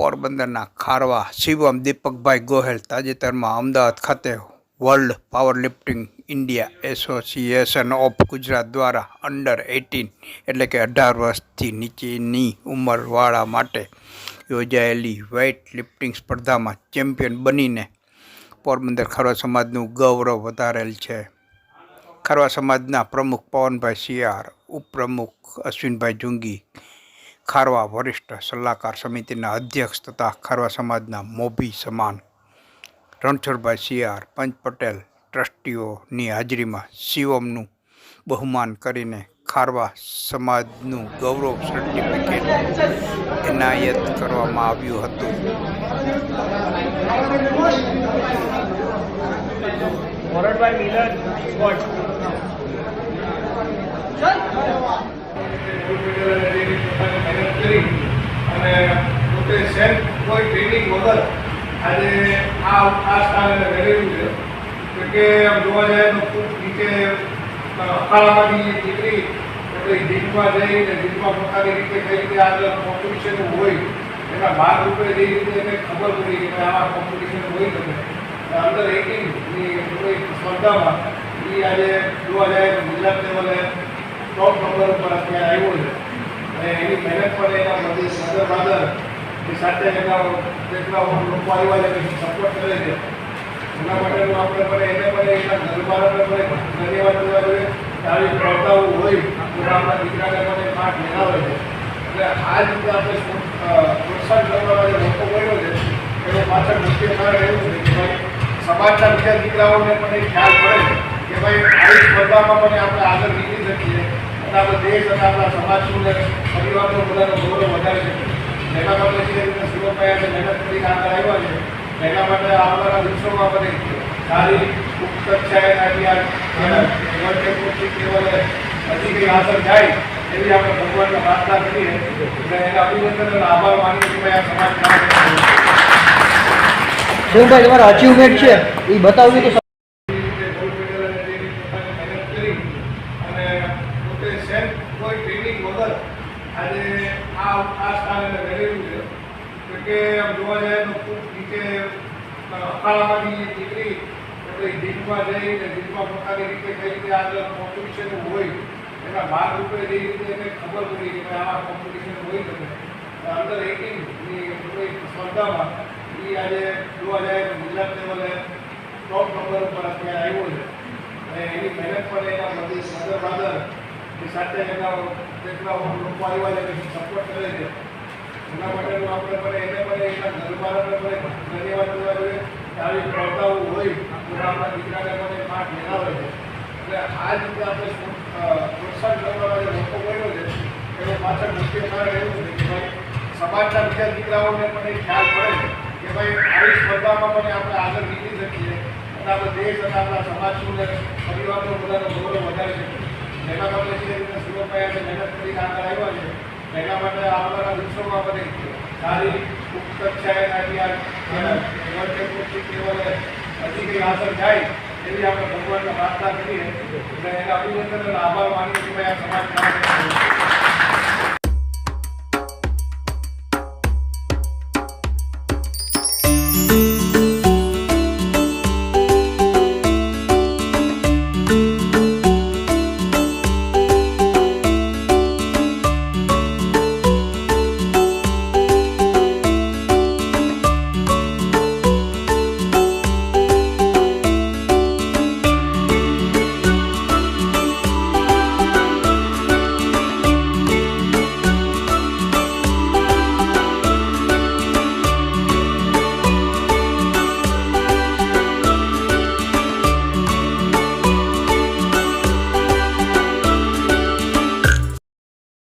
પોરબંદરના ખારવા શિવમ દીપકભાઈ ગોહેલ તાજેતરમાં અમદાવાદ ખાતે world power lifting India association of Gujarat દ્વારા અંડર એટીન એટલે કે અઢાર વર્ષથી નીચેની ઉંમરવાળા માટે યોજાયેલી વેઇટ લિફ્ટિંગ સ્પર્ધામાં ચેમ્પિયન બનીને પોરબંદર ખારવા સમાજનું ગૌરવ વધારેલ છે. ખારવા સમાજના પ્રમુખ પવનભાઈ સિયાર ઉપપ્રમુખ અશ્વિનભાઈ જુંગી ખારવા વરિષ્ઠ સલાહકાર સમિતિના અધ્યક્ષ તથા ખારવા સમાજના મોભી સમાન રણછોડભાઈ સીઆર પંચ પટેલ ટ્રસ્ટીઓની હાજરીમાં શિવમનું બહુમાન કરીને ખારવા સમાજનું ગૌરવ સર્ટિફિકેટ એનાયત કરવામાં આવ્યું હતું. સ્કોટ મહેનત કરી અને પોતે સેલ્ફ કોઈ ટ્રેનિંગ વગર આજે આ આ સ્થાન રહેલું છે. કે આમ જોવા જાય તો ખૂબ નીચે અખાડામાંથી નીકળી એટલે જીતમાં જઈને જીતમાં પોતાની રીતે કઈ રીતે આગળ કોમ્પિટિશન હોય, એના ભાગરૂપે જે રીતે એને ખબર પડી કે આવા કોમ્પિટિશન હોય શકે અંડર એટીનની કોઈ સ્પર્ધામાં એ આજે જોવા જાય તો ગુજરાત લેવલે ટોપ નંબર ઉપર અત્યારે આવ્યો છે. અને એની મહેનત પણ એના બધી મધર ફાધર એ સાથે એના જેટલા લોકો આવ્યા છે સપોર્ટ કરે છે, એના માટેનું આપણે પણ એને પણ એના ઘરવાળાને પણ ધન્યવાદ દેવા જોઈએ. આવી પ્રવતાઓ હોય તો આપણા દીકરાને પણ પાઠ મેળવે છે. એટલે આ રીતે આપણે પ્રોત્સાહન કરવા માટે લોકો મળ્યો છે, એનું પાછળ મુખ્ય કારણ એવું છે કે ભાઈ, સમાજના બીજા દીકરાઓને પણ એ ખ્યાલ પડે કે ભાઈ, આવી સ્પર્ધામાં પણ આપણે આગળ નીકળી શકીએ. અને આપણો દેશ અને આપણા સમાજનું ને પરિવારનું બધાનો ગૌરવ વધારે છે એના માટે જે રીતે સુરતભાઈ આજે મહેનત કરી આગળ આવ્યા છે, એના માટે આવનારા દિવસોમાં પણ સારી કક્ષાએ હજી કંઈ હાંસલ જાય એવી આપણે ભગવાનને એટલે એના અભિનંદન આભાર માનીએ કે ભાઈ આ સમાજ. શિવભાઈ તમારા અચીવમેન્ટ છે એ રીતે ગોલ્ડ મેડલ અને જે રીતે પોતાની મહેનત કરી અને પોતે સેલ્ફ કોઈ ટ્રેનિંગ વગર આજે આ આ સ્થાન રહેલું છે. કે આમ જોવા જાય તો ખૂબ નીચે અકાળામાંથી જે દીકરી એટલે જીતમાં જઈ અને જીતમાં પોતાની રીતે કઈ રીતે આગળ કોમ્પિટિશન હોય, એના ભાગરૂપે જે રીતે એને ખબર પડી કે આ કોમ્પિટિશન હોય શકે. અંડર એટીનની સ્પર્ધામાં, એ આજે જોવા જાય તો ગુજરાત લેવલે ટોપ નંબર ઉપર અત્યારે આવ્યો છે. અને એની મહેનત પણ એના બધી મધર ફાધર એ સાથે એના જેટલા લોકો આવ્યા છે સપોર્ટ કરે છે. એના માટેનું આપણે પણ એને પણ એના ઘરવાળાને પણ ધન્યવાદ દેવા જોઈએ. કે આવી સ્પર્ધાઓ હોય, તો આપણા દીકરાને પણ પાઠ મેળવે છે. એટલે આ રીતે આપણે પ્રોત્સાહન કરવા લોકો બન્યો છે, એનું પાછળ મુખ્ય કારણ એવું છે કે ભાઈ, સમાજના બીજા દીકરાઓને પણ એ ખ્યાલ પડે કે ભાઈ, આવી સ્પર્ધામાં પણ આપણે આગળ નીકળી શકીએ અને આપણો દેશ અને આપણા સમાજનું પરિવારનું બધાનો ગૌરવ વધારી શકીએ. એના માટે જે રીતે સુરતભાઈ આજે મહેનત કરી આગળ આવ્યા છે, એના માટે આવનારા દિવસોમાં પણ સારી ઉચ્ચ કક્ષાએ હજી કંઈ હાંસલ જાય એવી આપણે ભગવાનને પ્રાર્થના કરીએ એટલે એના અભિનંદન અને આભાર માનીએ કે સમાજ કામ.